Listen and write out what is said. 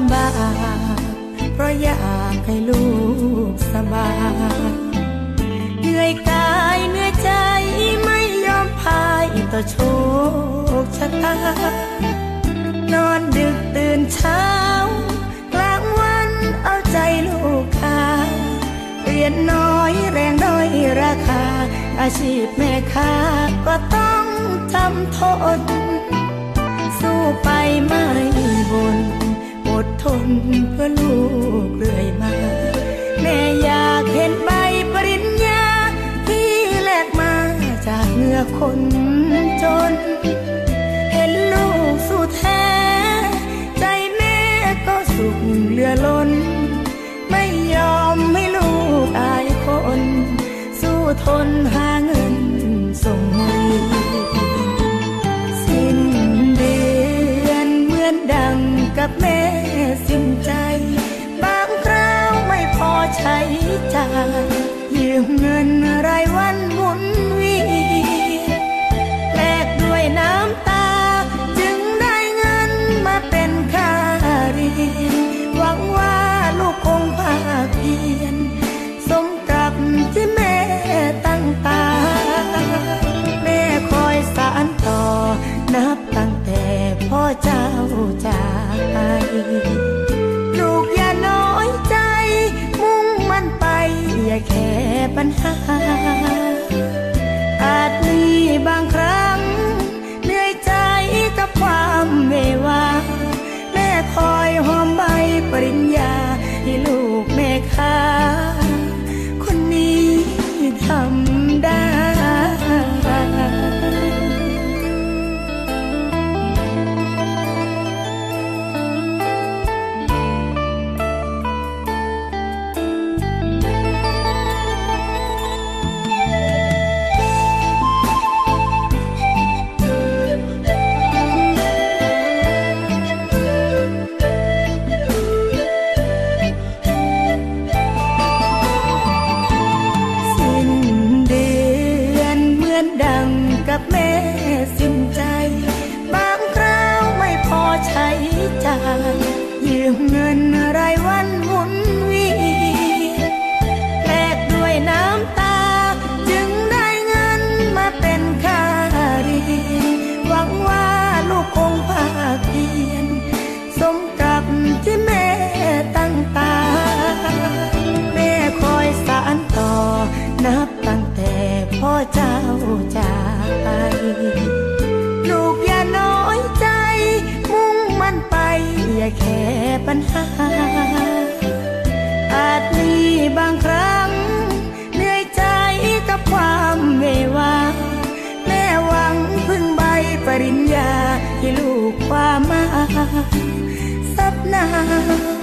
ำบากเพราะอยากให้ลูกสบายเหนื่อยกายเหนื่อยใจไม่ยอมพายต่อโชคชะตานอนดึกตื่นเช้ากลางวันเอาใจลูกค้าเรียนน้อยแรงน้อยราคา อาชีพแม่ค้าก็ต้องทำทนสู้ไปไม่บนอดท นเพื่อลูกเรื่อยมา แม่อยากเห็นใบปริญญา ที่แลกมาจากเงื่อคนจน เห็นลูกสู้แท้ ใจแม่ก็สุขเหลือล้น ไม่ยอมให้ลูกอายคน สู้ทนหาเงิน ใช้จ่ายยืมเงินรายวันหมุนเวียน แค่ปัญหาันหมุนเวียนแลกด้วยน้ำตา จึงได้เงินมาเป็นค่าเรียนหวังว่าลูกคงภาคเพียรสมกับที่แม่ตั้งตา แม่คอยสานต่อ นับตั้งแต่พ่อเจ้าจากไปลูกอย่าน้อยใจ มุ่งมันไป อย่าแค่ปัญหา กความมา สับน้ำ